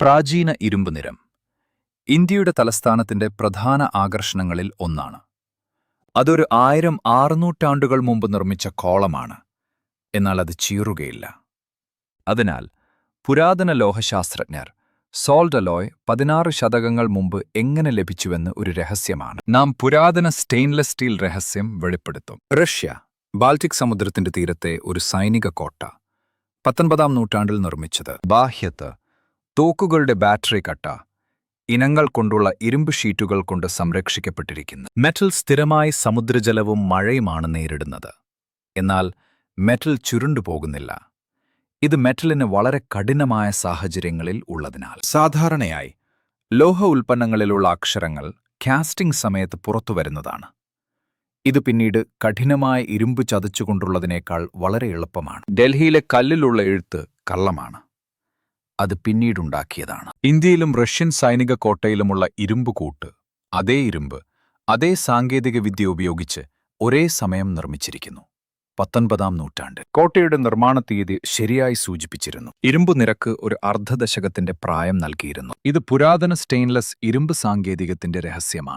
പ്രാചീന ഇരുമ്പ് നിരം. ഇന്ത്യയുടെ തലസ്ഥാനത്തിന്റെ പ്രധാന ആകർഷണങ്ങളിൽ ഒന്നാണ്. അതൊരു ആയിരം ആറുനൂറ്റാണ്ടുകൾ മുമ്പ് നിർമ്മിച്ച കോളമാണ്. എന്നാൽ അത് ചീറുകയില്ല. അതിനാൽ പുരാതന ലോഹശാസ്ത്രജ്ഞർ സോൾഡ് അലോയ് പതിനാറ് ശതകങ്ങൾ മുമ്പ് എങ്ങനെ ലഭിച്ചുവെന്ന് ഒരു രഹസ്യമാണ്. നാം പുരാതന സ്റ്റെയിൻലെസ് സ്റ്റീൽ രഹസ്യം വെളിപ്പെടുത്തും. റഷ്യ ബാൾട്ടിക് സമുദ്രത്തിന്റെ തീരത്തെ ഒരു സൈനിക കോട്ട പത്തൊൻപതാം നൂറ്റാണ്ടിൽ നിർമ്മിച്ചത്. ബാഹ്യത്ത് തോക്കുകളുടെ ബാറ്ററി കട്ട ഇനങ്ങൾ കൊണ്ടുള്ള ഇരുമ്പ് ഷീറ്റുകൾ കൊണ്ട് സംരക്ഷിക്കപ്പെട്ടിരിക്കുന്നു. മെറ്റൽ സ്ഥിരമായി സമുദ്രജലവും മഴയുമാണ് നേരിടുന്നത്. എന്നാൽ മെറ്റൽ ചുരുണ്ടുപോകുന്നില്ല ഇത് മെറ്റലിന് വളരെ കഠിനമായ സാഹചര്യങ്ങളിൽ ഉള്ളതിനാൽ. സാധാരണയായി ലോഹ ഉൽപ്പന്നങ്ങളിലുള്ള അക്ഷരങ്ങൾ കാസ്റ്റിംഗ് സമയത്ത് പുറത്തുവരുന്നതാണ് ഇത് പിന്നീട് കഠിനമായ ഇരുമ്പ് ചതച്ചുകൊണ്ടുള്ളതിനേക്കാൾ വളരെ എളുപ്പമാണ്. ഡൽഹിയിലെ കല്ലിലുള്ള എഴുത്ത് കള്ളമാണ്. അത് പിന്നീടുണ്ടാക്കിയതാണ്. ഇന്ത്യയിലും റഷ്യൻ സൈനിക കോട്ടയിലുമുള്ള ഇരുമ്പ് കൂട്ട് അതേ ഇരുമ്പ് അതേ സാങ്കേതികവിദ്യ ഉപയോഗിച്ച് ഒരേ സമയം നിർമ്മിച്ചിരിക്കുന്നു. പത്തൊൻപതാം നൂറ്റാണ്ട്. കോട്ടയുടെ നിർമ്മാണ തീയതി ശരിയായി സൂചിപ്പിച്ചിരുന്നു. ഇരുമ്പ് നിരക്ക് ഒരു അർദ്ധദശകത്തിന്റെ പ്രായം നൽകിയിരുന്നു. ഇത് പുരാതന സ്റ്റെയിൻലെസ് ഇരുമ്പ് സാങ്കേതികത്തിന്റെ രഹസ്യമാണ്.